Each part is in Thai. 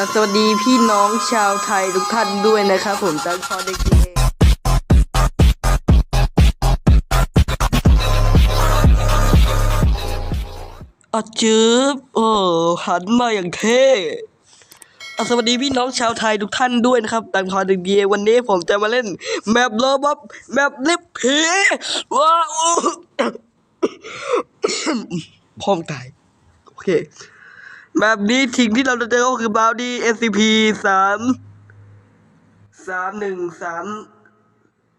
สวัสดีพี่น้องชาวไทยทุกท่านด้วยนะครับผมจากพอเด็กเอาจืบโอ้หันมาอย่างเท่สวัสดีพี่น้องชาวไทยทุกท่านด้วยนะครับตังพอเด็กเยวันนี้ผมจะมาเล่น แมปโลบับแมปลิฟผีว้าวพ้อมตาย โอเค แบบนี้ทิ้งที่เราจะเจอก็คือบาวดี้ SCP สามสามหนึ่งสาม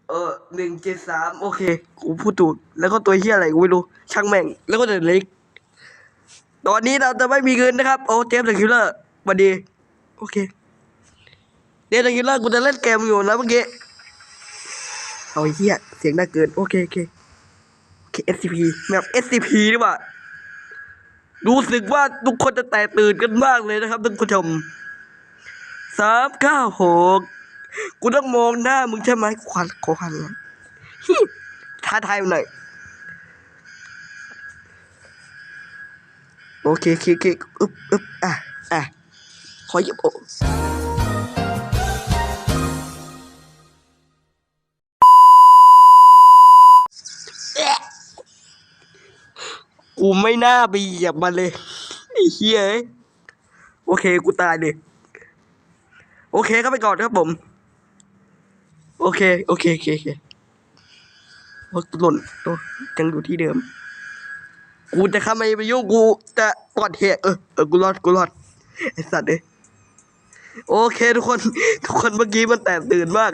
เออหนึ่งเจ็ดสามโอเค กูพูดถูกแล้วก็ตัวเฮียอะไรกูไม่รู้ ช่างแม่ง แล้วก็เดินเล็ก ตอนนี้เราจะไม่มีเงินนะครับ โอ้เจมส์เดอะคิลเลอร์วัสดี โอเคเจมส์เดอะคิลเลอร์กูจะเล่นเกมอยู่นะเมื่อกี้ เอาเฮียเสียงน่าเกิน โอเคโอเคโอเค SCP แบบ SCP ดีกว่า รู้สึกว่าทุกคนจะแตกตื่นกันมากเลยนะครับท่านผู้ชมสามเก้าหกกูต้องมองหน้ามึงใช่ไหมควันควันฮิท้าทายมันหน่อยโอเคเคโอเคอึ๊บอึ๊บอะอะขอหยิบโอ กูไม่น่าไปเหยียบมันเลยไอ้เหี้ยโอเค กูตายเลยโอเคเข้าไปก่อนครับผม โอเค โอเค โอเคโอเคโอ้ยกูหล่นตัวยังอยู่ที่เดิม กูจะเข้ามาไปยุ่งกูจะปลอดเหตุเออเออกูรอดกูรอดไอสัตว์เอ้ยโอเค ทุกคน ทุกคนเมื่อกี้มันแตกตื่นมาก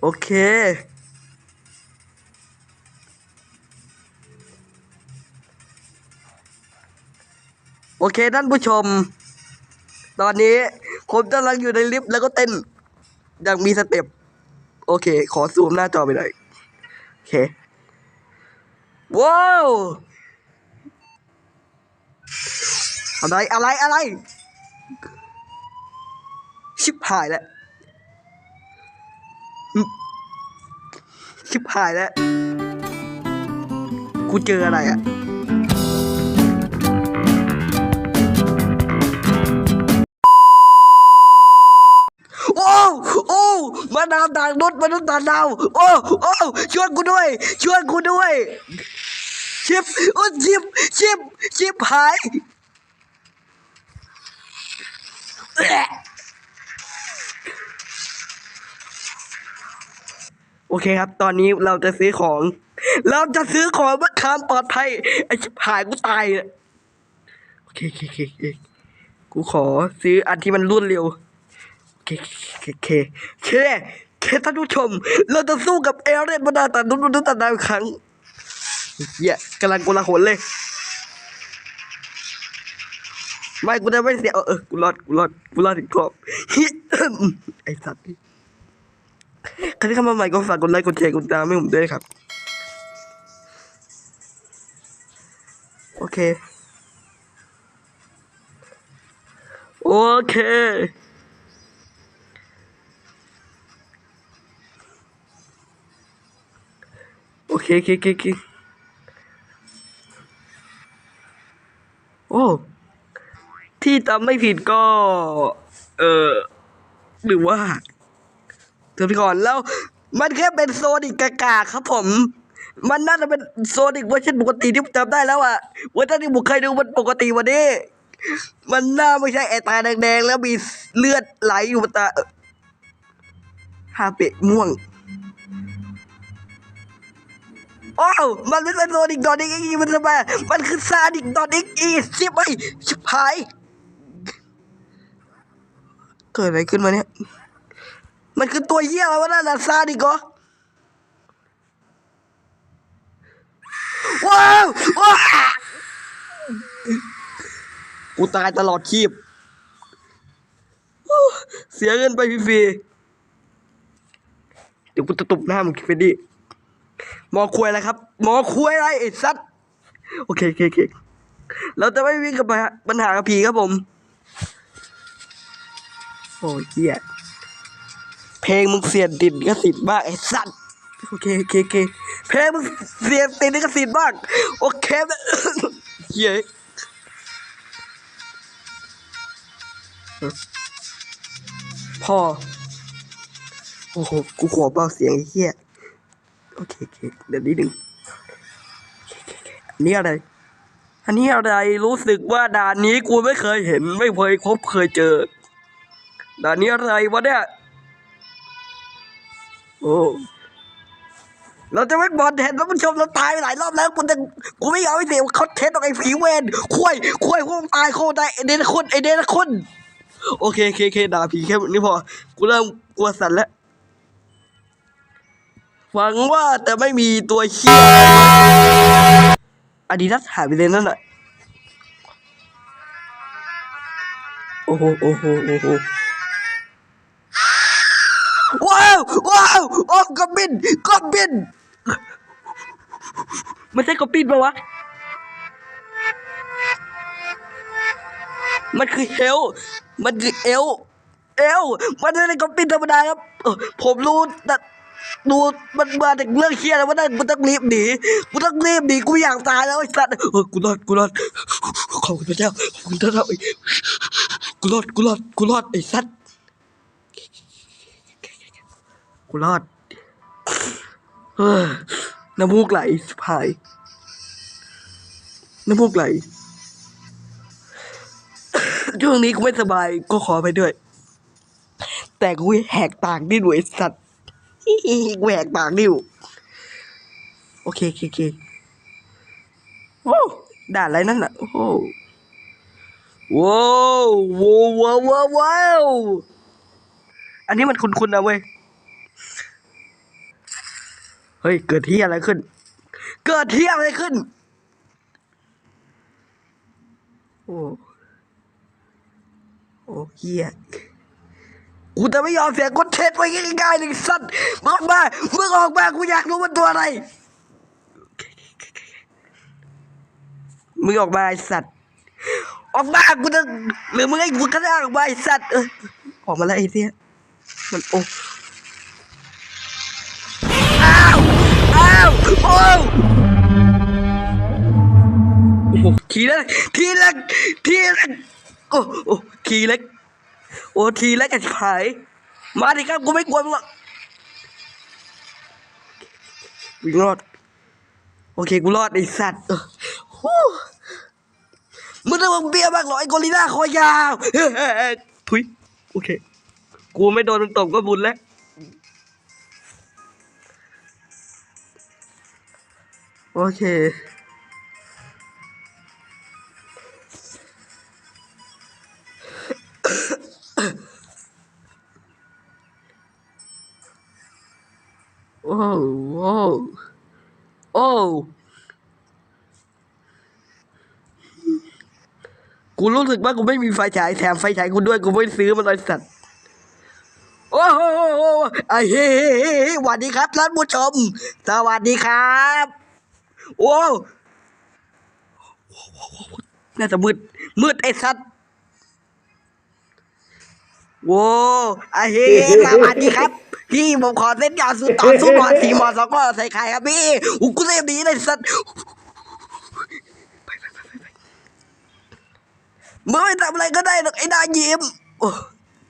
โอเค โอเคท่านผู้ชม ตอนนี้ผมกำลังอยู่ในลิฟต์แล้วก็เต้นอย่างมีสเต็ปโอเค ขอซูมหน้าจอไปหน่อยโอเค ว้าวอะไรอะไรอะไร ชิบหายแล้ว ชิบหายแล้ว กูเจออะไรอะ มาดาวต่างนุษย์มนุษย์ต่างดาวโอ้โอ้ช่วยกูด้วย ช่วยกูด้วย ชิบโอ้ชิบชิบชิบหายโอเคครับ ตอนนี้เราจะซื้อของ เราจะซื้อของเพื่อความปลอดภัย ไอ้ชิบหายกูตายเนี่ยโอเคโอเคโอเคกูขอซื้ออันที่มันรวดเร็ว เคเคเคเคท่านผู้ชม เราจะสู้กับเอเรนบรรดาตันนุษย์มนุษย์ตันดาวอีกครั้งเหี้ยกำลังกลาหนเลย ไม่กูจะไม่เสียเออเออกูรอดกูรอดกูรอดถึงขอบไอสัตว์นี่ใครที่เข้ามาใหม่ก็ฝากกดไลค์กดแชร์กดติดตามให้ผมด้วยครับ โอเค โอเค โอเคโอเคโอเคโอ้ที่จำไม่ผิดก็ เออหรือว่าเดี๋ยวก่อนแล้ว มันแค่เป็นโซนิกกากครับผม มันน่าจะเป็นโซนิกเวอร์ชันปกติที่ผมจำได้แล้วอะเวอร์ชันที่ผมเคยดูมันปกติวันนี้ มันน่าไม่ใช่ไอตาแดงๆ แล้วมีเลือดไหลอยู่บนตาเอ่อฮาเปะม่วง อ้าวมันไม่ใช่โซนิกดอนิกอีมันทำไมมันคือซาดิกดอนิกอีชิบไปชิบหายเกิดอะไรขึ้นมาเนี่ย มันคือตัวเหี้ยอะไรวะนั่นน่ะซาดิกเหรอว้าวว้าวกูตายตลอดชีพเสียเงินไปฟรีๆเดี๋ยวกูจะตบหน้ามึงเฟดดี้ห มอคุยอะไรครับหมอคุยอะไรไอ้สัตว์โอเคโอเคโอเคเราจะไม่วิ่งกับปัญหากับผีครับผม โอ้ยเหี้ยเพลงมึงเสียดติดก็สิทธิ์มากไอ้สัตว์โอเคโอเคโอเคเพลงมึงเสียดติดก็สิทธิ์มากโอเคนะเหี้ยพ่อ โอ้โห กูขอเบาเสียงไอ้เหี้ย โอเคโอเคเดี๋ยวนิดนึงอันนี้อะไร อันนี้อะไรรู้สึกว่าด่านนี้กูไม่เคยเห็น ไม่เคยพบเคยเจอ ด่านนี้อะไรวะเนี่ยโอ้เราจะไม่บอลเห็นแล้วมันชมเราตายไปหลายรอบแล้วกูจะกูไม่ยอมให้เสียเขาเทสตรงไอ้ผีเวนคุยคุยพวกตายโคตรได้ไอเดนคุณไอเดนคุณโอเคโอเคโอเคด่าผีแค่นี้พอ กูเริ่มกลัวสั่นแล้ว หวังว่าจะไม่มีตัวเชี่ยอดิดัสหายไปเลยนั่นแหละโอ้โหโอ้โหโอ้โหว้าวว้าวโอ้กบินกบินมันใช่กบินปะวะมันคือเฮล มันคือเอล เอล มันไม่ได้กบินธรรมดาครับ ผมรู้แต่ ดูมันมาจากเรื่องเคียแล้วมันได้กูต้องรีบหนีกูต้องรีบหนีกูอยากตายแล้วไอ้สัตว์เออกูรอดกูรอดขอบคุณพระเจ้าขอบคุณพระเจ้าไอ้กูรอดกูรอดกูรอดไอ้สัตว์กูรอดเฮ้ยน้ำมูกไหลสิพายน้ำมูกไหลช่วงนี้กูไม่สบายก็ขอไปด้วย แต่กูแหกปากดิ้นหวยสัตว์ แหวกปากดิวโอเคโอเคโอเคโอ้ด่าอะไรนั่นน่ะ โอ้โหว้าวว้าวว้าวว้าวอันนี้มันคุ้นๆนะเว้ย เฮ้ย เกิดที่อะไรขึ้น เกิดที่อะไรขึ้น โอ้ โอ้เฮีย กูจะไม่ยอมเสียกดเทสไว้ง่ายๆเลยสัตว์มึงออกมามึงออกมากูอยากรู้มันตัวอะไร มึงออกมาไอสัตว์ ออกมากูจะหรือมึงให้กูกระด้างออกมาไอสัตว์เออออกมาแล้วไอ้เสียมันโอ้อ้าวอ้าวโอ้โอ้โหทีล็กทีล็กทีล็กโอ้โอ้ทีล็ก โอทีเล็กไอ้ชิบาย มาดิครับกูไม่กลัวมึงหรอกวิ่งรอด โอเคกูรอดไอสัตว์มึงต้องมึงเบี้ยมากหรอไอกอริลล่าคอยาวเฮ้ยทุยโอเค กูไม่โดนมันตบก็บุญแล้วโอเค โอ้โอ้โอ้กูรู้สึกว่ากูไม่มีไฟฉายแถมไฟฉายกูด้วยกูไม่ซื้อมันเลยสัตว์โอ้โหไอ้เฮ้สวัสดีครับท่านผู้ชม สวัสดีครับโอ้น่าจะมืด มืดไอ้สัตว์โว้ไอ้เฮ้สวัสดีครับ พี่ผมขอเส้นยาวสุดต่อสู้หมอสี่หมอสองก็ใส่ไข่ครับพี่อุยกูเล่นดีเลยสัตว์ไปไปไปไปไปมึงไม่ทำอะไรก็ได้หรอกไอ้หน้ายิ้ม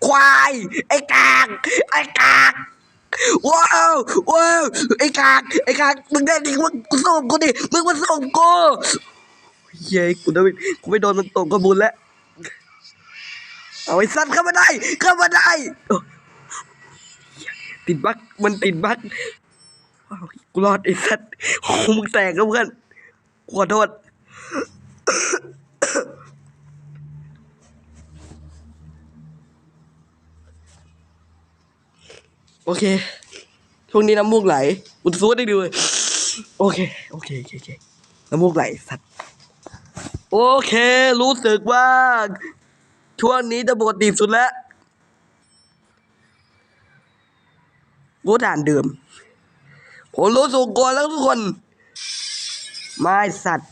ควาย ไอ้กาก ไอ้กากว้าวว้าวไอ้กากไอ้กากมึงได้ดิมึงกูส่งกูดิมึงมาส่งกูเย้กูได้กูไม่โดนมันตกก็บุญแล้วเอาไอ้สัตว์เข้ามาได้เข้ามาได้ ติดบั๊กมันติดบั๊กว้าวกูรอดไอ้สัตว์โอ้มึงแตกแล้วเพื่อนขอโทษโอเคช่วงนี้น้ำมูกไหลอุดซูดได้ดูเลยโอเค โอเค โอเคโอเคน้ำมูกไหลสัตว์ โอเค รู้สึกว่า ช่วงนี้จะปกติสุดแล้ว กูด่านเดิมผมรู้สึกก่อนแล้วทุกคน ไม่สัตว์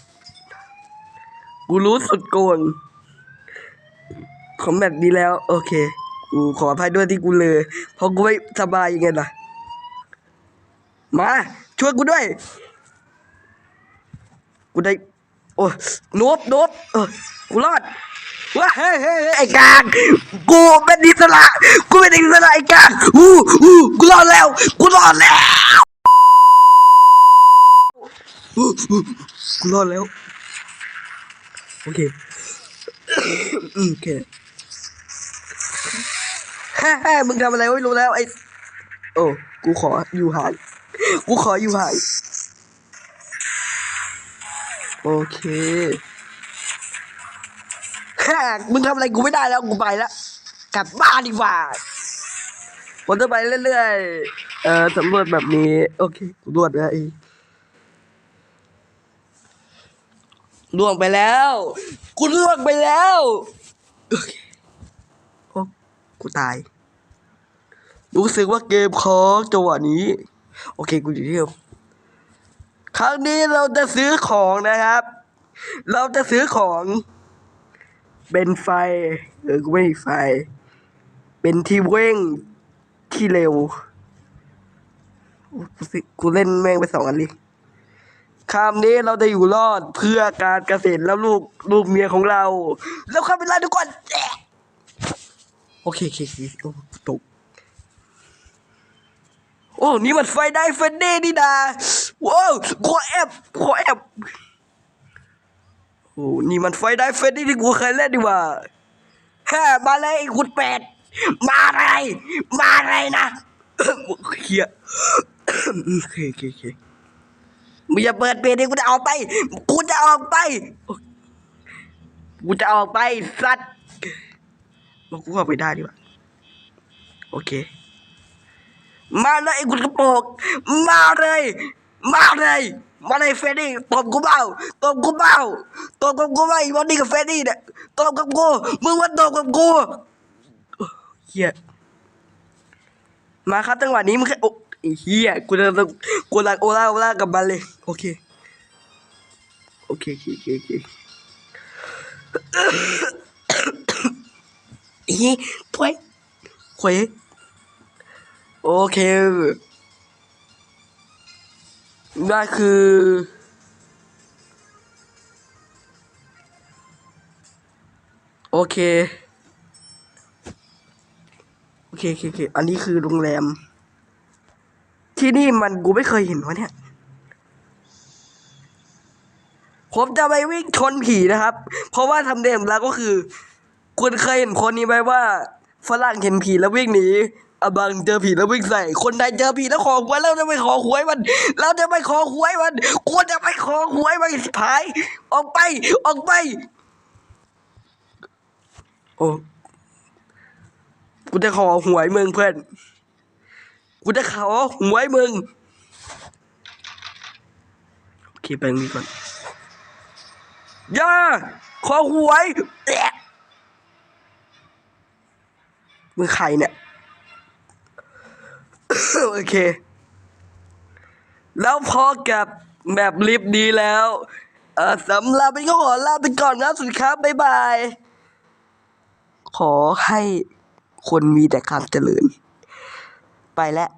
กูรู้สุดโกนของแบบนี้แล้ว โอเค กูขออภัยด้วยที่กูเลยเพราะกูไม่สบายยังไงล่ะ มา ช่วยกูด้วย กูได้ โอ้นบนบเออกูรอด ว้าเฮ้ยเฮ้ยเฮ้ยไอ้กางกูเป็นอิสระกูเป็นอิสระไอ้กางอู้อู้กูรอดแล้ว กูรอดแล้วอู้อู้กูรอดแล้ว โอเคอืมโอเคฮ่าฮ่ามึงทำอะไรไม่รู้แล้วไอ้โอ้กูขออยู่หางกูขออยู่หางโอเค ฮ่มึงทำอะไรกูไม่ได้แล้วกูไปแล้วกลับบ้านดีกว่าผมจะไปเรื่อยๆ เอ่อสำรวจแบบนี้ โอเคสำรวจไปแล้วเองล่วงไปแล้วกูล่วงไปแล้วโอเคโอ้กูตาย รู้สึกว่าเกมคองจังหวะนี้ โอเคกูอยู่ที่เดิมครั้งนี้เราจะซื้อของนะครับ เราจะซื้อของ เป็นไฟ เออ กูไม่มีไฟ เป็นที่เว้งที่เร็วกูสิกูเล่นแม่งไปสองอันเลยคำนี้เราจะอยู่รอดเพื่อการเกษตรแล้วลูกลูกเมียของเรา แล้วข้าไปไล่ทุกคนโอเคโอเคโอ้ตก โอ้ นี่มันไฟได้เฟนเด้นี่นาว้าวขอแอบขอแอบโอ้ นี่มันไฟได้เฟนเด้ที่กูเคยเล่นดีกว่าแฮ่มาเลยไอ้คุณเป็ดมาอะไร มาอะไรนะเฮียโอเคโอเคโอเคมึงอย่าเปิดเพลงดิกูจะออกไป กูจะออกไป กูจะออกไปสัตว์มันกูเข้าไปได้ดีกว่า โอเค มาเลยไอ้คุณกระโปงมาเลย มาเลย มาเลยเฟรดดี้ตบกูเปล่าตบกูเปล่าตบกับกูไหมวันนี้กับเฟรดดี้เนี่ยตบกับกูมึงว่าตบกับกูเฮียมาครับจังหวะนี้มึงแค่โอ้เฮียกูจะต้องกูรักโอล่าโอล่ากับมันเลยโอเคโอเคโอเคโอเคโอเคอีถ้วยถ้วยโอเค นั่นคือ โอเค โอเคโอเคโอเคอันนี้คือโรงแรม ที่นี่มันกูไม่เคยเห็นวะเนี่ย ผมจะไปวิ่งชนผีนะครับ เพราะว่าทำเดมแล้วก็คือ คุณเคยเห็นคนนี้ไหมว่าฝรั่งเห็นผีแล้ววิ่งหนี อาบังเจอผีแล้ววิ่งใส่ คนไทยเจอผีแล้วขอหวยแล้วจะไปขอหวยมันเราจะไปขอหวยมันกูจะไปขอหวยมันสิพาย ออกไป ออกไป โอ้กูจะขอหวยมึงเพื่อน กูจะขอหวยมึงโอเคไปตรงนี้ก่อนอย่าขอหวยมึงใครเนี่ย โอเค แล้วพอกับแบบลิฟต์ดีแล้ว เออสำหรับเป็นก็ขอลาไปก่อนนะสุดครับ บ๊ายบาย ขอให้คนมีแต่ความเจริญ ไปแล้ว